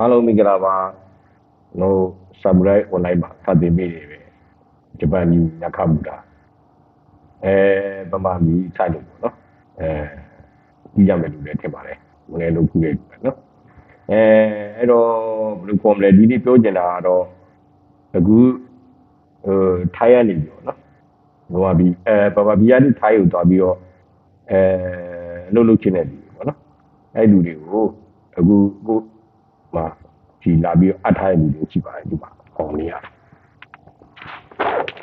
အားလုံးမင်္ဂလာပါကျွန်တော်ဆာမူရိုင်း online မှာစတင်မိနေပဲဂျပန်ကြီးညခမူတာအဲဗမာကြီးထိုက်လို့ပေါ့နော်အဲကြီးရမယ်လို့လည်းထင်ပါတယ်ဝင်လေလို့ခုရဲ့ပဲနော်အဲအဲ့တော့ဘယ်လိုခေါ်မလဲဒီနေ့ပြောချင်တာကတော့အခုဟိုထိုင်းရနေပြီပေါ့နော်ဗမာပြည်အဲဗမာပြည်ကနေထိုင်းကိုသွားပြီးတော့အဲလှုပ်လှုပ်ချင်တဲ့လူတွေပေါ့နော်အဲ့လူတွေကိုအခုကို မှာဒီလာပြီးတော့အပ်ထားတဲ့လူတွေရှိပါတယ်ဒီမှာဟောင်းနေရ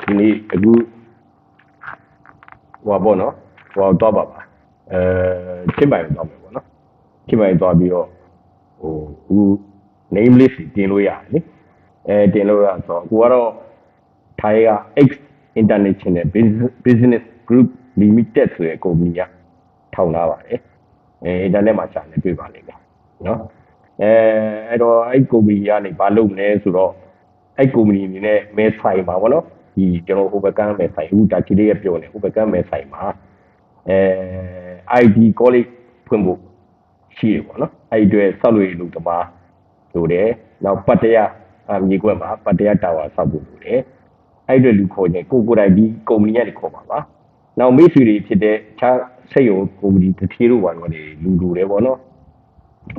ဒီနေ့အခုဟောပေါ့နော်ဟောတော့ပါပါအဲချင်းပိုင်တော့မယ်ပေါ့နော်ချင်းပိုင်သွားပြီးတော့ဟိုအခု name list တင်လို့ရတယ်လေအဲတင်လို့ရဆိုတော့ကိုကတော့ထိုင်းက X International Business- Business Group Limited ဆိုတဲ့ကုမ္ပဏီကထောင်ထားပါတယ်အဲ internet မှာရှာနေတွေ့ပါလိမ့်မယ်နော် အဲအဲ့တော့အဲ့ကုမ္ပဏီကနေဘာလုပ်မလဲဆိုတော့အဲ့ကုမ္ပဏီအနေနဲ့မဲဆိုင်ပါဗောနော်ဒီကျွန်တော်ဟိုဘက်ကမ်းမဲဆိုင်ဦးတာချီလေးရပြောနေဟိုဘက်ကမ်းမဲဆိုင်မှာအဲ ID college ဖွင့်ဖို့ရှိရပေါ့နော်အဲ့ဒီအတွက်ဆောက်လို့ရလို့တမားလိုတယ်နောက်ပတ်တရားအမြေကွက်မှာပတ်တရားတာဝါဆောက်ဖို့လိုတယ်အဲ့ဒီအတွက်လူခေါ်ရင်ကိုကိုယ်တိုင်ဒီကုမ္ပဏီကနေခေါ်ပါပါနောက်မိတ်ဆွေတွေဖြစ်တဲ့အခြားစိတ်ရုံကုမ္ပဏီတစ်ထေးတို့ဘာလို့လဲလူလူတယ်ပေါ့နော်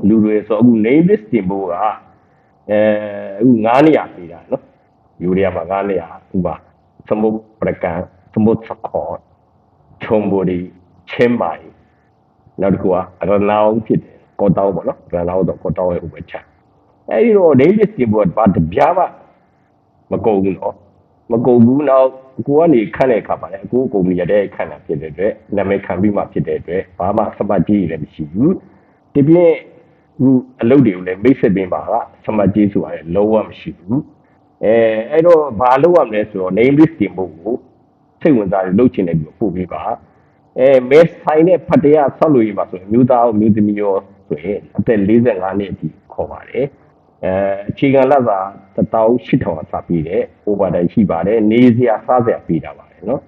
လူတွေဆိုအခု name list တင်ဖို့ကအဲအခု9နေရာပေးတာနော်ယူရီးယားမှာ9နေရာဥပစမုတ်ပရကန်စမုတ်စခေါ်ချုံဘူဒီချင်းမိုင်နောက်တစ်ခုကရနောင်းဖြစ်တယ်ကောတောင်းပေါ့နော်ရနောင်းတော့ကောတောင်းရဲ့ဥပချအဲဒီတော့ name list တင်ဖို့ကဘာတပြားမှမကုန်ဘူးနော်မကုန်ဘူးနောက်ကိုကနေခန့်တဲ့အခါမှာလည်းအခုကုမ္ပဏီရတဲ့ခန့်တာဖြစ်တဲ့အတွက်နာမည်ခံပြီးမှဖြစ်တဲ့အတွက်ဘာမှစပတ်ကြီးလည်းမရှိဘူးဒီပြည့် ခုအလုပ်တွေကိုလည်းမိတ်ဆက်ပင်ပါကစမတ်ကြီးဆိုတာလည်းလုံးဝမရှိဘူးအဲအဲ့တော့ဘာလုပ်ရမလဲဆိုတော့ name list တင်ဖို့ကိုစိတ်ဝင်စားတယ်လုပ်ချင်တယ်ပြီးပို့ပေးပါအဲမဲဆိုင်တဲ့ဖတ်တရားဆောက်လို့ရပါဆိုရင်အမျိုးသားရောမျိုးသမီးရောဆိုရင်အသက်45နှစ်အထိခေါ်ပါတယ်အဲအခြေခံလက်စာ18000စာပြီးတယ် over time ရှိပါတယ်နေစရာစားစရာပြီးတာပါတယ်နော်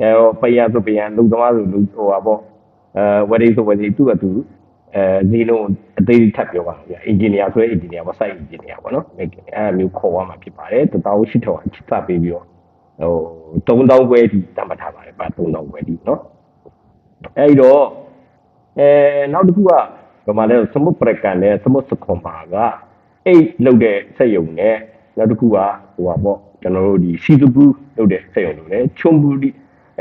အဲတော့ပယံဆိုပယံလူသမားဆိုလူဟိုပါပေါ့အဲဝရီဆိုဝရီသူ့အတူ အဲဒီလုံးအသေးထပ်ပြောပါဗျာအင်ဂျင်နီယာဆိုရင်အင်ဂျင်နီယာပေါ့ site အင်ဂျင်နီယာပေါ့နော်အဲအဲမျိုးခေါ်ရမှာဖြစ်ပါတယ်တတောင်းရှိထောင်ချစ်သပေးပြီးတော့ဟို3000ခွဲထိတတ်မှတ်ထားပါတယ်ပါ3000ခွဲထိနော်အဲဒီတော့အဲနောက်တစ်ခုကဘယ်မှာလဲစမုတ်ပရကန်နဲ့စမုတ်စခွန်ပါကအိတ်လုတ်တဲ့စက်ယုံနဲ့နောက်တစ်ခုကဟိုပါပေါ့ကျွန်တော်တို့ဒီစီဇူဘူးလုတ်တဲ့စက်ယုံလို့လေချုံဘူးဒီ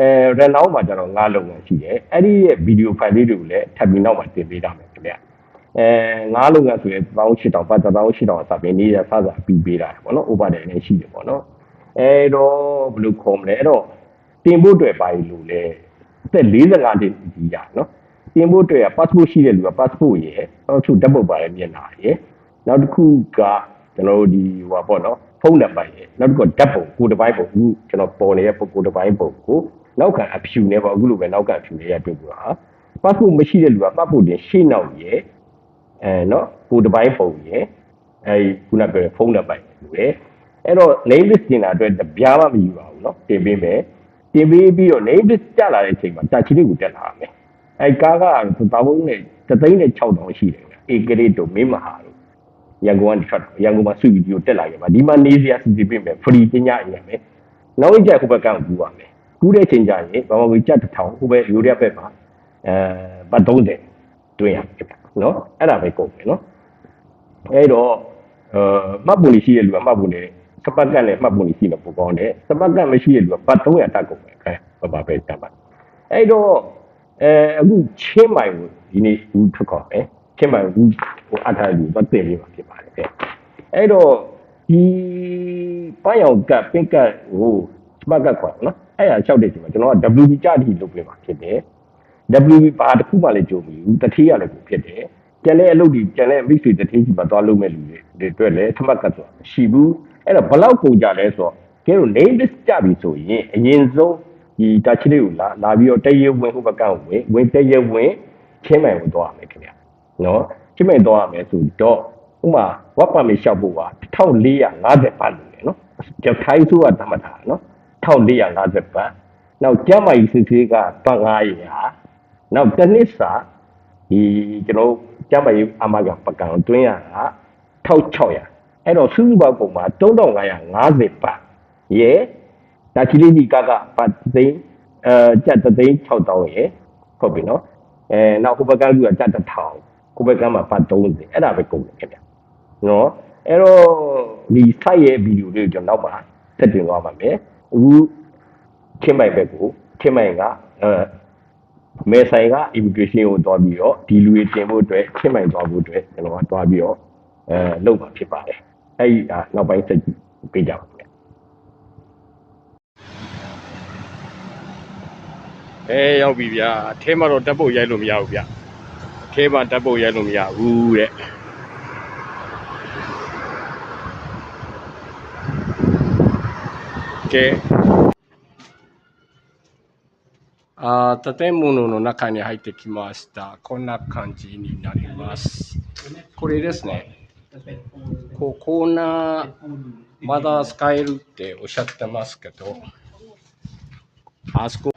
အဲရန်နောက်မှာကျတော့ငါးလုံးငန်းရှိတယ်အဲ့ဒီရဲ့ဗီဒီယိုဖိုင်လေးတွေကိုလည်းထပ်ပြီးနောက်မှာတင်ပေးတာမယ်ခင်ဗျအဲငါးလုံးငန်းဆိုရင်1800ပတ်1800စပင်းနေရစစပြီးပေးတာပေါ့နော် over တယ်လည်းရှိတယ်ပေါ့နော်အဲတော့ဘယ်လိုခေါ်မလဲအဲ့တော့တင်ဖို့အတွက်ပါလို့လေအသက်45နှစ်ကြီးရနော်တင်ဖို့အတွက်က passport ရှိတဲ့လူက passport ရယ်နောက်ချုပ်ဓာတ်ပုံပါတဲ့မျက်နှာရယ်နောက်တစ်ခုကကျွန်တော်တို့ဒီဟိုပါပေါ့နော်ဖုန်းနံပါတ်ရယ်နောက်တစ်ခုကဓာတ်ပုံကိုယ်တစ်ပိုင်းပုံအခုကျွန်တော်ပေါ်နေတဲ့ပုံကိုယ်တစ်ပိုင်းပုံကို နောက်ခံအဖြူနဲ့ပေါ့အခုလိုပဲနောက်ခံအဖြူလေးရပြုတ်ပြတာ passport မရှိတဲ့လူက passport တင်ရှေ့နောက်ရယ်အဲနော်ကိုယ်တစ်ပိုင်းပုံရယ်အဲဒီခုနကပြောတဲ့ဖုန်းနံပါတ်ရယ်အဲ့တော့ name list တင်တာအတွက်တပြားမှမယူပါဘူးเนาะတင်ပေးမယ်တင်ပေးပြီးတော့ name list ကြလာတဲ့အချိန်မှာတာချီလေးကိုတက်လာရမယ်အဲကားကသဘောင်းနဲ့သသိန်းနဲ့6000ရှိတယ်အေကလေးတို့မင်းမဟာတို့ရန်ကုန်ကနေထွက်တာရန်ကုန်မှာစုဗီဒီယိုတက်လာခဲ့ပါဒီမှာနေစရာစီစီပြင်မယ် free ပညာအရင်မယ်နောက်一ကြဟိုဘက်ကကူပါမယ် ကူးတဲ့အချိန်ကျရင်ဘာမှမကြက်တစ်ထောင်ဟိုဘက်ယူရက်ဘက်မှာအဲပတ်30တွင်းရဖြစ်တယ်နော်အဲ့ဒါပဲကုန်တယ်နော်အဲ့တော့အဲမှတ်ပုံလေးရှိတဲ့လူကမှတ်ပုံလေးစပတ်ကတ်နဲ့မှတ်ပုံလေးရှိမှပိုကောင်းတယ်စပတ်ကတ်မရှိတဲ့လူကပတ်300တက်ကုန်ပဲအဲဘာပါပဲတတ်ပါအဲ့တော့အဲအခုချင်းမိုင်ကိုဒီနေ့ဦးထွက်ခေါ်မယ်ချင်းမိုင်ဦးဟိုအထားလူတော့တင်ပြီးမှဖြစ်ပါတယ်တဲ့အဲ့တော့ဒီပန်းရောင်ကတ်ပင့်ကတ်ဟို စပတ်ကတ်ခေါ်နော်အဲ့ရလျှောက်တဲ့ချိန်မှာကျွန်တော်က WB ကြတိလုပ်ပေးမှာဖြစ်တယ် WB ဘာတစ်ခုမှလည်းကြုံဘူးတတိယလည်းကိုဖြစ်တယ်ကျန်တဲ့အလုပ်တွေကျန်တဲ့မိတ်ဆွေတတိကြီးမှာသွားလုပ်မဲ့လူတွေတွေအတွက်လည်းသတ်မှတ်ကတ်ဆိုတာမရှိဘူးအဲ့တော့ဘလောက်ကုန်ကြလဲဆိုတော့ကျဲတို့ name list ကြပြီဆိုရင်အရင်ဆုံးဒီတာချီလေးကိုလာလာပြီးတော့တရေဝင်ဟိုဘက်ကဝင်ဝင်တရေဝင်ချင်းမိုင်ကိုသွားရမယ်ခင်ဗျာနော်ချင်းမိုင်သွားရမယ်ဆိုတော့ဥမာဝက်ပါမီရှောက်ဖို့က1450ဘတ်လို့လေနော်ကျခိုင်းဆိုတာတတ်မှတ်တာနော် 1450ဘတ်နောက်ကျမ်းမာရေးစစ်သေးက1500နောက်တစ်နှစ်စာဒီကျွန်တော်ကျမ်းမာရေးအာမခံပကံတွင်းရတာ1600အဲ့တော့စုစုပေါင်းပုံမှာ3550ပါရေဒါချီလေးကြီးကကပါသိန်းအဲကြက်တစ်သိန်း6000ရေဟုတ်ပြီနော်အဲနောက်ဟိုဘက်ကလူကကြက်1000ကိုဘက်ကမှာပါ30အဲ့ဒါပဲကုန်တယ်ခင်ဗျနော်အဲ့တော့ဒီ site ရဲ့ဗီဒီယိုလေးကိုကျွန်တော်နောက်မှာဆက်တင်သွားပါမယ် အခုချင်းမိုင်ဘက်ကိုချင်းမိုင်ကအဲမဲဆိုင်က immigration ကိုတွားပြီးတော့ဒီလူတွေတင်ဖို့အတွက်ချင်းမိုင်သွားဖို့အတွက်ကျွန်တော်ကတွားပြီးတော့အဲလုပ်မှာဖြစ်ပါတယ်အဲ့ဒီအာနောက်ပိုင်းဆက်ကြည့်ပေးကြပါမယ်အဲရောက်ပြီဗျာအထဲမှာတော့တက်ဖို့ရိုက်လို့မရဘူးဗျအထဲမှာတက်ဖို့ရိုက်လို့မရဘူးတဲ့ けあ建物の中に入ってきました。こんな感じになります。これですね。こうコーナーまだ使えるっておっしゃってますけど、あそこ